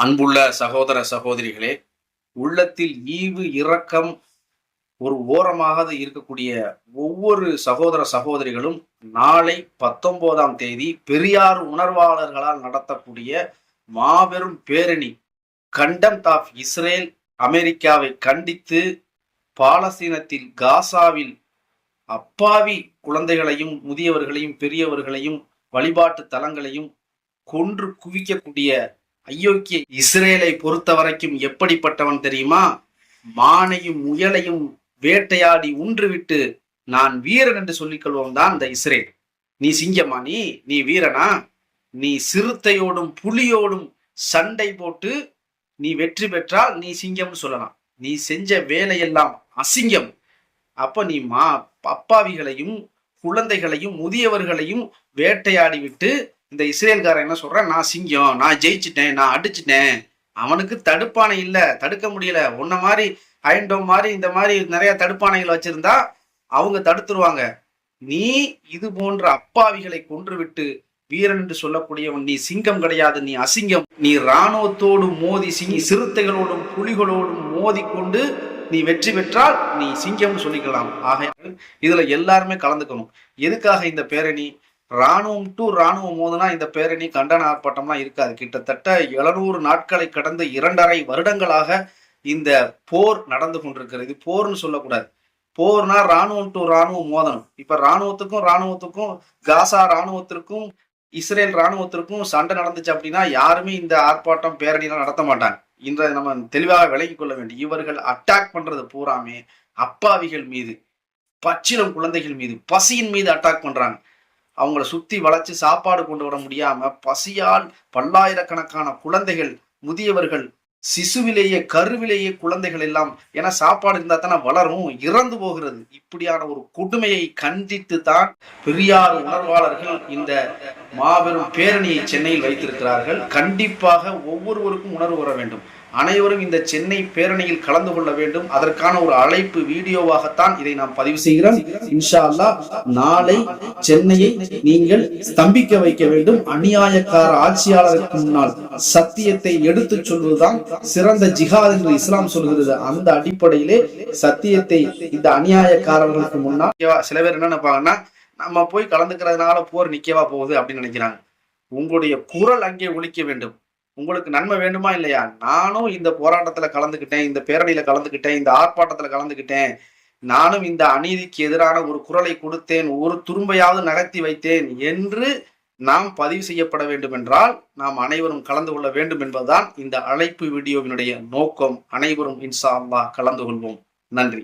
அன்புள்ள சகோதர சகோதரிகளே உள்ளத்தில் ஈவு இரக்கம் ஒரு ஓரமாக இருக்கக்கூடிய ஒவ்வொரு சகோதர சகோதரிகளும் நாளை பத்தொன்பதாம் தேதி பெரியார் உணர்வாளர்களால் நடத்தக்கூடிய மாபெரும் பேரணி கண்டம் ஆஃப் இஸ்ரேல் அமெரிக்காவை கண்டித்து பாலஸ்தீனத்தில் காசாவில் அப்பாவி குழந்தைகளையும் முதியவர்களையும் பெரியவர்களையும் வழிபாட்டு தலங்களையும் கொன்று குவிக்கக்கூடிய அயோக்கிய இஸ்ரேலை பொறுத்த வரைக்கும் எப்படிப்பட்டவன் தெரியுமா? மானையும் முயலையும் வேட்டையாடி உன்றுவிட்டு நான் வீரன் என்று சொல்லிக் கொள்வோம் தான் இந்த இஸ்ரேல். நீ சிங்கமா நீ நீ வீரனா? நீ சிறுத்தையோடும் புலியோடும் சண்டை போட்டு நீ வெற்றி பெற்றால் நீ சிங்கம்னு சொல்லலாம். நீ செஞ்ச வேலையெல்லாம் அசிங்கம். அப்ப நீ மா அப்பாவிகளையும் குழந்தைகளையும் முதியவர்களையும் வேட்டையாடி விட்டு இந்த இஸ்ரேல்காரன் என்ன சொல்கிறான் நான் சிங்கம் நான் ஜெயிச்சிட்டேன் நான் அடிச்சிட்டேன். அவனுக்கு தடுப்பானை இல்லை தடுக்க முடியல. உன்ன மாதிரி அயன்டோம் மாதிரி இந்த மாதிரி நிறைய தடுப்பானைகள் வச்சிருந்தா அவங்க தடுத்துருவாங்க. நீ இது போன்ற அப்பாவிகளை கொன்றுவிட்டு வீரன் என்று சொல்லக்கூடியவன் நீ சிங்கம் கிடையாது நீ அசிங்கம். நீ இராணுவத்தோடு மோதி சிங்கி சிறுத்தைகளோடும் புலிகளோடும் மோதி கொண்டு நீ வெற்றி பெற்றால் நீ சிங்கம்னு சொல்லிக்கலாம். ஆகையால் இதுல எல்லாருமே கலந்துக்கணும். எதுக்காக இந்த பேரணி? ராணுவம் டு ராணுவம் மோதுனா இந்த பேரணி கண்டன ஆர்ப்பாட்டம்லாம் இருக்காது. கிட்டத்தட்ட எழுநூறு நாட்களை கடந்த இரண்டரை வருடங்களாக இந்த போர் நடந்து கொண்டிருக்கிறது. போர்னு சொல்லக்கூடாது. போர்னா ராணுவம் டு ராணுவம் மோதனம் இப்ப ராணுவத்துக்கும் ராணுவத்துக்கும் காசா ராணுவத்திற்கும் இஸ்ரேல் ராணுவத்திற்கும் சண்டை நடந்துச்சு அப்படின்னா யாருமே இந்த ஆர்ப்பாட்டம் பேரணிலாம் நடத்த மாட்டாங்க. இன்றை நம்ம தெளிவாக விலகி கொள்ள வேண்டும். இவர்கள் அட்டாக் பண்றது பூராமே அப்பாவிகள் மீது பச்சிலம் குழந்தைகள் மீது பசியின் மீது அட்டாக் பண்றாங்க. அவங்கள சுத்தி வளைச்சு சாப்பாடு கொண்டு வர முடியாம பசியால் பல்லாயிரக்கணக்கான குழந்தைகள் முதியவர்கள் சிசுவிலேயே கருவிலேயே குழந்தைகள் எல்லாம் ஏன்னா சாப்பாடு இருந்தா தானே வளரும் இறந்து போகிறது. இப்படியான ஒரு கொடுமையை கண்டித்து தான் பெரியார் உணர்வாளர்கள் இந்த மாபெரும் பேரணியை சென்னையில் வைத்திருக்கிறார்கள். கண்டிப்பாக ஒவ்வொருவருக்கும் உணர்வு வர வேண்டும். அனைவரும் இந்த சென்னை பேரணியில் கலந்து கொள்ள வேண்டும். அதற்கான ஒரு அழைப்பு வீடியோவாகத்தான் இதை நாம் பதிவு செய்கிறோம். இன்ஷா அல்லா நாளை சென்னையை நீங்கள் ஸ்தம்பிக்க வைக்க வேண்டும். அநியாயக்கார ஆட்சியாளருக்கு முன்னால் சத்தியத்தை எடுத்து சொல்வதுதான் சிறந்த ஜிஹாத் என்று இஸ்லாம் சொல்கிறது. அந்த அடிப்படையிலே சத்தியத்தை இந்த அநியாயக்காரர்களுக்கு முன்னால் சில பேர் என்ன நினைப்பாங்கன்னா நம்ம போய் கலந்துக்கிறதுனால போர் நிக்கவா போகுது அப்படின்னு நினைக்கிறாங்க. உங்களுடைய குரல் அங்கே ஒழிக்க வேண்டும். உங்களுக்கு நன்மை வேண்டுமா இல்லையா? நானும் இந்த போராட்டத்துல கலந்துக்கிட்டேன் இந்த பேரணியில கலந்துக்கிட்டேன் இந்த ஆர்ப்பாட்டத்துல கலந்துக்கிட்டேன் நானும் இந்த அநீதிக்கு எதிரான ஒரு குரலை கொடுத்தேன் ஒரு துரும்பையாவது நகர்த்தி வைத்தேன் என்று நாம் பதிவு செய்யப்பட வேண்டும் என்றால் நாம் அனைவரும் கலந்து கொள்ள வேண்டும் என்பதுதான் இந்த அழைப்பு வீடியோவினுடைய நோக்கம். அனைவரும் இன்சா அல்லாஹ் கலந்து கொள்வோம். நன்றி.